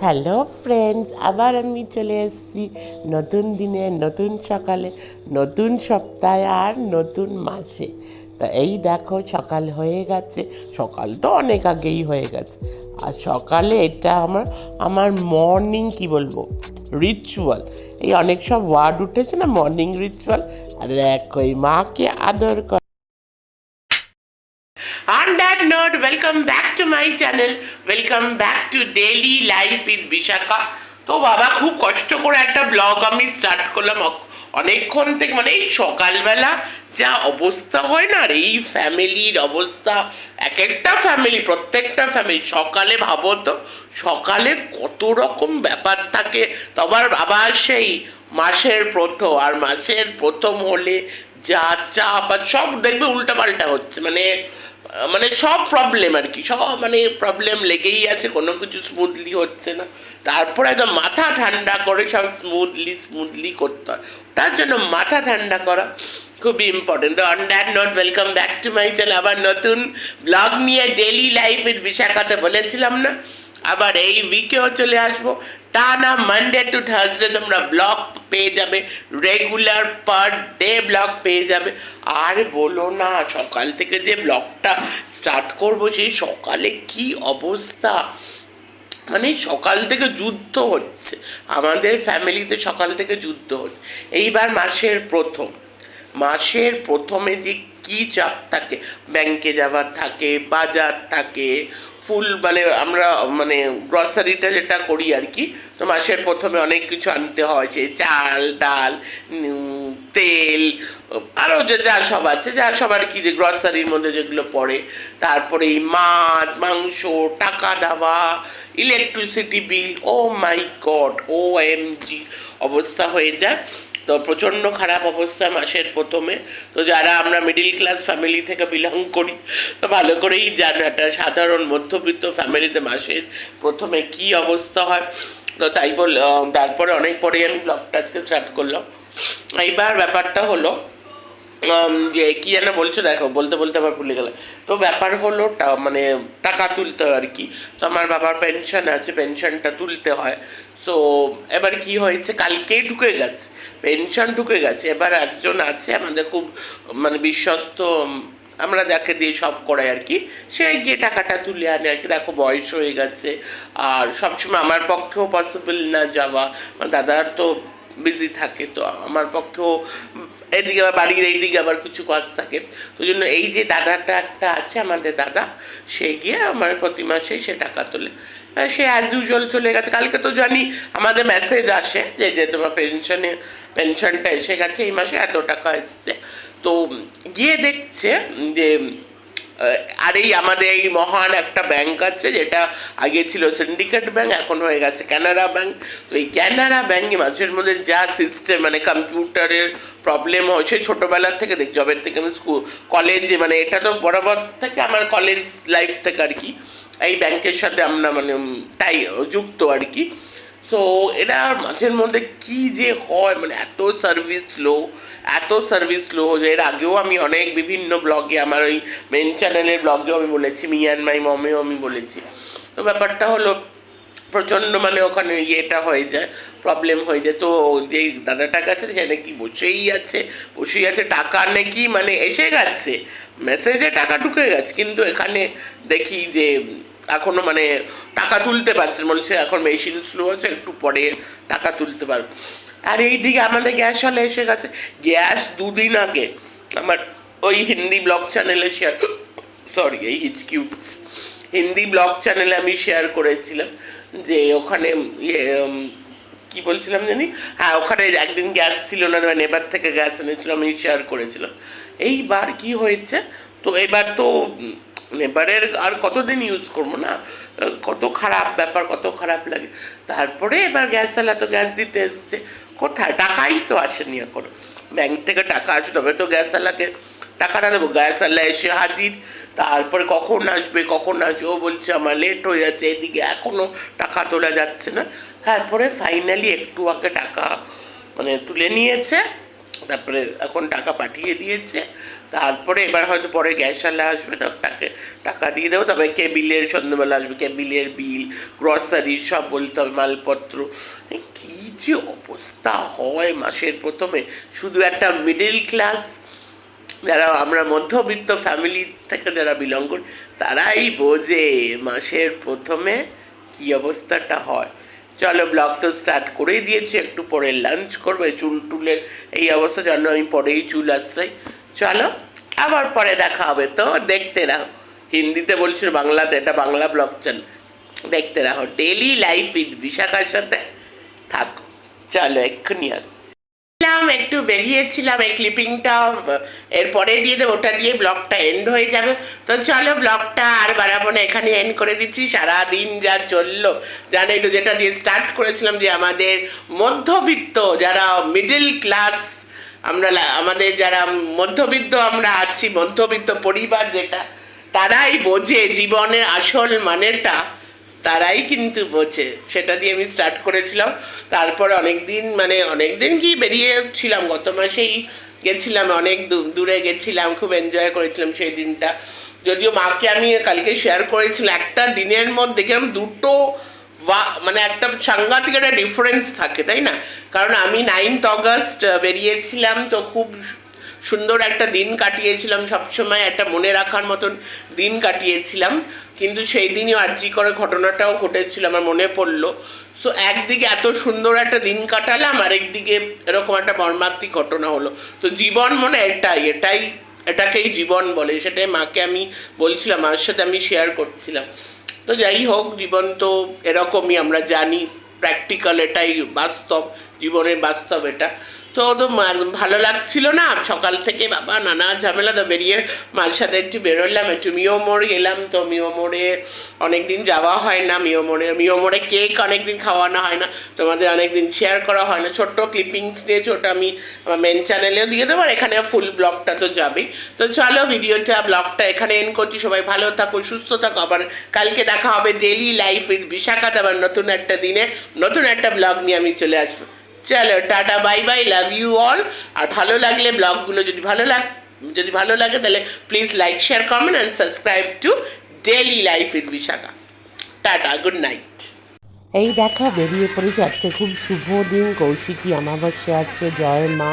Hello friends আবার আমি চলে এসেছি নতুন দিনে নতুন সকালে নতুন সপ্তাহে আর নতুন মাসে। তা এই দেখো সকাল হয়ে গেছে। সকাল তো অনেক আগেই হয়ে গেছে। আর সকালে এটা আমার আমার মর্নিং কি বলব? রিচুয়াল এই অনেক সব ওয়ার্ড উঠেছে না মর্নিং রিচুয়াল আর দেখো মাকে আদর কর note, welcome back to my channel. Welcome back to Daily Life with Bishaka. তো বাবা, খুব কষ্ট করে একটা ব্লগ আমি স্টার্ট করলাম অনেকক্ষণ থেকে মানে এই সকালবেলা যা অবস্থা হয় না আর এই ফ্যামিলির অবস্থা এক একটা ফ্যামিলি প্রত্যেকটা ফ্যামিলি সকালে ভাবো তো, সকালে কত রকম ব্যাপার থাকে তোমার আবার সেই মাসের প্রথম, আর মাসের প্রথম হলে যা চাপ আর সব দেখবে উল্টাপাল্টা হচ্ছে মানে মানে সব প্রবলেম আর কি, সব মানে প্রবলেম লেগেই আছে, কোনো কিছু স্মুথলি হচ্ছে না। তারপর একদম মাথা ঠান্ডা করে সব স্মুথলি স্মুথলি করতে হয়। তার জন্য মাথা ঠান্ডা করা খুবই important on that note welcome back to my channel আবার নতুন ব্লগ নিয়ে ডেলি লাইফ উইথ বিশাখাতে বলেছিলাম না? আবার এই উইকেও চলে আসব। টানা মানডে টু থার্সডে তোমরা ব্লগ পেয়ে যাবে রেগুলার পার ডে ব্লগ পেয়ে যাবে। আর বলো না, সকাল থেকে যে ব্লগটা স্টার্ট করব সেই সকালে কি অবস্থা? মানে সকাল থেকে যুদ্ধ হচ্ছে। আমাদের ফ্যামিলিতে সকাল থেকে যুদ্ধ হচ্ছে। এইবার মাসের প্রথম। মাসের প্রথমে যে কি চাপ থাকে? ব্যাংকে যাওয়ার থাকে, বাজার থাকে ফুল মানে আমরা মানে গ্রসারিটা যেটা করি আর কি, তো মাসের প্রথমে অনেক কিছু আনতে হয়, যে চাল, ডাল তেল আরও যে যা সব আছে, যা সব আর কি, যে গ্রসারির মধ্যে যেগুলো পড়ে। তারপরে এই মাছ, মাংস, টাকা দেওয়া electricity bill oh my god O M G অবস্থা হয়ে যায়। তো প্রচণ্ড খারাপ অবস্থা মাসের প্রথমে। তো যারা আমরা মিডিল ক্লাস ফ্যামিলি থেকে বিলং করি, তো ভালো করেই জানো একটা সাধারণ মধ্যবিত্ত ফ্যামিলিতে মাসের প্রথমে কি অবস্থা হয়। তো তাই বল তারপরে অনেক পরে আমি ব্লগটা আজকে স্টার্ট করলাম। এইবার ব্যাপারটা হলো যে কি যেন বলছো, দেখো, বলতে বলতে আবার ভুলে গেলাম। তো ব্যাপার হলো মানে টাকা তুলতে হয় আর কি। তো আমার বাবার পেনশন আছে পেনশনটা তুলতে হয়। সো এবার কি হয়েছে? কালকেই ঢুকে গেছে। পেনশন ঢুকে গেছে। এবার একজন আছে আমাদের খুব মানে বিশ্বস্ত আমরা যাকে দিয়ে সব করাই আর কি। সে গিয়ে টাকাটা তুলে আনে আর কি। দেখো বয়স হয়ে গেছে। আর সবসময় আমার পক্ষেও পসিবল না যাওয়া। দাদার তো বিজি থাকে, তো আমার পক্ষেও এদিকে আবার বাড়ির এইদিকে আবার কিছু কাজ থাকে। তো জন্য এই যে দাদাটা একটা আছে, আমাদের দাদা, সে গিয়ে আমার প্রতি মাসেই সে টাকা তোলে। সে অ্যাজ ইউজুয়াল চলে গেছে। কালকে তো জানি আমাদের মেসেজ আসে যে যে তোমার পেনশনে পেনশনটা এসে গেছে, এই মাসে এত টাকা এসছে। তো গিয়ে দেখছে যে আর এই আমাদের এই মহান একটা ব্যাংক আছে, যেটা আগে ছিল সিন্ডিকেট ব্যাংক এখন হয়ে গেছে ক্যানারা ব্যাংক তো এই ক্যানারা ব্যাংকে মাঝের মধ্যে যা সিস্টেম মানে কম্পিউটারের প্রবলেম হয় সেই ছোটোবেলার থেকে দেখ জবের থেকে আমি স্কুল কলেজে মানে এটা তো বরাবর থেকে আমার কলেজ লাইফ থেকে আর কি। এই ব্যাংকের সাথে আমরা মানে তাই, যুক্ত আর কি। সো এরা মাঝের মধ্যে কি যে হয় মানে এত সার্ভিস লো এত সার্ভিস লো যে এর আগেও আমি অনেক বিভিন্ন ব্লগে আমার ওই মেন চ্যানেলের ব্লগেও আমি বলেছি মি অ্যান্ড মাই মমেও আমি বলেছি। তো ব্যাপারটা হলো প্রচণ্ড মানে ওখানে ইয়েটা হয়ে যায় প্রবলেম হয়ে যায়। তো যেই দাদাটার কাছে সে নাকি বসেই আছে বসেই আছে, টাকা নাকি মানে এসে গেছে মেসেজে টাকা ঢুকে গেছে, কিন্তু এখানে দেখি যে এখনও মানে টাকা তুলতে পারছে বলছে এখন মেশিন স্লো আছে, একটু পরে টাকা তুলতে পারব। আর এইদিকে আমাদের গ্যাস হলে এসে গেছে। গ্যাস দুদিন আগে আমার ওই হিন্দি ব্লগ চ্যানেলে শেয়ার সরি এই হিচকিউটস হিন্দি ব্লগ চ্যানেলে আমি শেয়ার করেছিলাম যে ওখানে ইয়ে কি বলছিলাম জানি? হ্যাঁ ওখানে একদিন গ্যাস ছিল না মানে এবার থেকে গ্যাস এনেছিলাম আমি শেয়ার করেছিলাম। এইবার কি হয়েছে? তো এবার তো এবারের আর কতদিন ইউজ করব না? কত খারাপ ব্যাপার, কত খারাপ লাগে। তারপরে এবার গ্যাস আলা তো গ্যাস দিতে এসছে। কোথায়? টাকাই তো আসেনি এখন। ব্যাংক থেকে টাকা আসে, তবে তো গ্যাস আলাকে টাকাটা দেবো। গ্যাস আলা এসে হাজির। তারপরে কখন আসবে কখন আসবে? ও বলছে, আমার লেট হয়ে যাচ্ছে, এদিকে এখনও টাকা তোলা যাচ্ছে না। তারপরে ফাইনালি একটু আগে টাকা মানে তুলে নিয়েছে। তারপরে এখন টাকা পাঠিয়ে দিয়েছে। তারপরে এবার হয়তো পরে গ্যাস গ্যাসওয়ালা আসবে তো তাকে টাকা দিয়ে দেবো। তবে কে বিলের আসবে কে বিলের বিল গ্রসারি সব বলতে হবে, মালপত্র। কী যে অবস্থা হয় মাসের প্রথমে। শুধু একটা মিডল ক্লাস যারা আমরা মধ্যবিত্ত ফ্যামিলি থেকে যারা বিলং করি, তারাই বোঝে মাসের প্রথমে কি অবস্থাটা হয়। চলো ব্লগ তো স্টার্ট করেই দিয়েছি, একটু পরে লাঞ্চ করবে চুল টুলের এই অবস্থা জন্য আমি পরেই চুল আসলাই চলো, আবার পরে দেখা হবে তো, দেখতে রাখো। হিন্দিতে বলছিল বাংলাতে, এটা বাংলা ব্লগ চ্যানেল দেখতে রাখো ডেলি লাইফ উইথ বিশাখার সাথে থাকো। চলো, এক্ষুনি আসছি। একটু বেরিয়েছিলাম এই ক্লিপিংটা এরপরে দিয়ে দেবো, ওটা দিয়ে ব্লগটা এন্ড হয়ে যাবে। তো চলো ব্লগটা আর বাড়াবো না, এখানে এন্ড করে দিচ্ছি। সারাদিন যা চলল, জানো, একটু যেটা দিয়ে স্টার্ট করেছিলাম যে আমাদের মধ্যবিত্ত যারা মিডল ক্লাস আমরা আমাদের যারা মধ্যবিত্ত আমরা আছি, মধ্যবিত্ত পরিবার যেটা, তারাই বোঝে জীবনের আসল মানেটা। তারাই কিন্তু বোঝে। সেটা দিয়ে আমি স্টার্ট করেছিলাম। তারপরে অনেক দিন মানে অনেক দিন কি বেরিয়েছিলাম। গত মাসেই গেছিলাম, অনেক দূরে গেছিলাম, খুব এনজয় করেছিলাম সেই দিনটা। যদিও মাকে আমি কালকে শেয়ার করেছিলাম, একটা দিনের মধ্যে কীরকম দুটো মানে একটা সাংঘাতিক একটা ডিফারেন্স থাকে, তাই না? কারণ আমি নাইনথ অগস্ট বেরিয়েছিলাম তো খুব সুন্দর একটা দিন কাটিয়েছিলাম, সবসময় একটা মনে রাখার মতন দিন কাটিয়েছিলাম। কিন্তু সেই দিনই আর্জি করে ঘটনাটাও ঘটেছিল, আমার মনে পড়ল। সো একদিকে এত সুন্দর একটা দিন কাটালাম, আরেকদিকে এরকম একটা মর্মাত্মিক ঘটনা হলো। তো জীবন মনে এটাই এটাই, এটাকেই জীবন বলে। সেটাই মাকে আমি বলছিলাম, মার সাথে আমি শেয়ার করছিলাম। তো যাই হোক, জীবন তো এরকমই, আমরা জানি প্র্যাকটিক্যাল এটাই বাস্তব, জীবনের বাস্তব এটা। তো তো ভালো লাগছিল না। সকাল থেকে বাবা নানা ঝামেলা, তো বেরিয়ে মার সাথে একটু বেরোলাম, একটু মিও মোড় গেলাম। তো মিও মোড়ে অনেকদিন যাওয়া হয় না, মিও মোড়ে মিও মোড়ে কেক অনেকদিন খাওয়ানো হয় না, তোমাদের অনেকদিন শেয়ার করা হয় না। ছোট্ট ক্লিপিংস দিয়ে ওটা আমি আমার মেন চ্যানেলেও দিয়ে দেবো, আর এখানে ফুল ব্লগটা তো যাবেই। তো চলো ভিডিওটা ব্লগটা এখানে এন করছি। সবাই ভালো থাকো, সুস্থ থাকো। আবার কালকে দেখা হবে ডেলি লাইফ উইথ বিশাখাত আবার নতুন একটা দিনে, নতুন একটা ব্লগ নিয়ে আমি চলে আসব। চলো, tata, bye bye love you all আর ভালো লাগলে ব্লগগুলো যদি ভালো লাগ, যদি ভালো লাগে, তাহলে please like share comment and subscribe to daily life with Bishakha tata good night এই দেখা বেরিয়ে পড়েছে আজকে খুব শুভ দিন, কৌশিকী, অমাবস্যা আজকে, জয় মা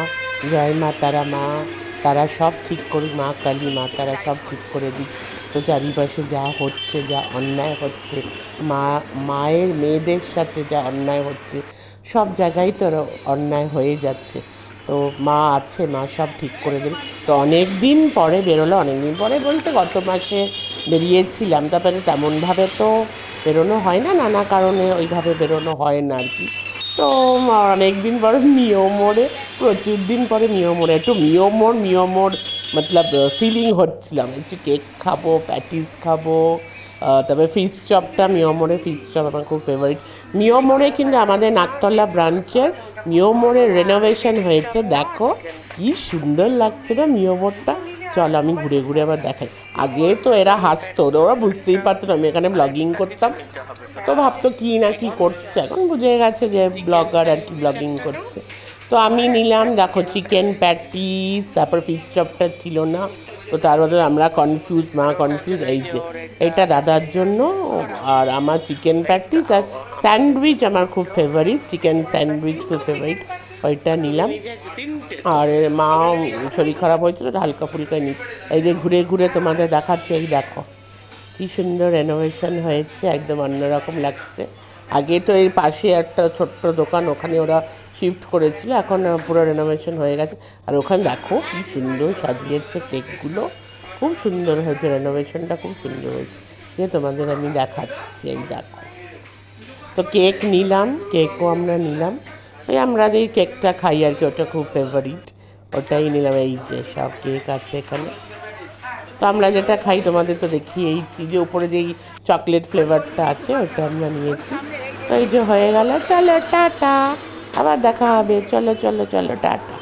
জয় মা, তারা মা, তারা সব ঠিক করুক, মা কালী, মা তারা সব ঠিক করে দিক। তো চারিপাশে যা হচ্ছে, যা অন্যায় হচ্ছে, মা, মায়ের, মেয়েদের সাথে যা অন্যায় হচ্ছে সব জায়গায় তো অন্যায় হয়ে যাচ্ছে। তো মা আছে, মা সব ঠিক করে দেবে। তো অনেক দিন পরে বেরোলো, অনেক দিন পরে বলতে গত মাসে বেরিয়েছিলাম, তারপরে তেমনভাবে তো বেরোনো হয় না, নানা কারণে ওইভাবে বেরোনো হয় না আর কি। তো অনেক দিন পরে মিও মোড়ে, প্রচুর দিন পরে মিও মোড়ে, একটু মিও মোড় মিও মোড়, মতলব ফিলিং হচ্ছিলাম। একটু কেক খাব প্যাটিস খাব তবে ফিশ চপটা মিও মোড়ে ফিশ চপ আমার খুব ফেভারিট মিও মোড়ে কিন্তু আমাদের নাকতলা ব্রাঞ্চের মিও মোড়ের রেনোভেশন হয়েছে, দেখো কি সুন্দর লাগছে না মিও মোড়টা চল আমি ঘুরে ঘুরে আবার দেখাই। আগে তো এরা হাসতো ওরা বুঝতেই পারতো না, আমি এখানে ব্লগিং করতাম। তো ভাবতো কি না কি করছে, এখন বুঝে গেছে যে ব্লগার আর কি ব্লগিং করছে। তো আমি নিলাম, দেখো চিকেন প্যাটিস তারপর ফিশ চপটা ছিল না। তো তার বদলে আমরা কনফিউজ মা কনফিউজ এই যে, এটা দাদার জন্য, আর আমার চিকেন প্যাটিস আর স্যান্ডউইচ আমার খুব ফেভারিট চিকেন স্যান্ডউইচ খুব ফেভারিট ওইটা নিলাম। আর মা শরীর খারাপ হয়েছিল হালকা ফুলকা নি এই যে ঘুরে ঘুরে তোমাদের দেখাচ্ছি, এই দেখো, কি সুন্দর রেনোভেশন হয়েছে, একদম অন্যরকম লাগছে। আগে তো এর পাশে একটা ছোট্ট দোকান, ওখানে ওরা শিফট করেছিল, এখন পুরো রেনোভেশন হয়ে গেছে। আর ওখানে দেখো কি সুন্দর সাজিয়েছে কেকগুলো, খুব সুন্দর হয়েছে রেনোভেশনটা খুব সুন্দর হয়েছে। যে তোমাদের আমি দেখাচ্ছি, এই দেখো। তো কেক নিলাম, কেকও আমরা নিলাম। ওই আমরা যেই কেকটা খাই আর কি, ওটা খুব ফেভারিট ওটাই নিলাম। এই যে সব কেক আছে এখানে। তো আমরা যেটা খাই, তোমাদের তো দেখিয়েইছি যে উপরে যেই চকলেট ফ্লেভারটা আছে ওটা আমরা নিয়েছি। তো এই যে হয়ে গেল, চলো টাটা। আবার দেখা হবে। চলো চলো চলো, টাটা।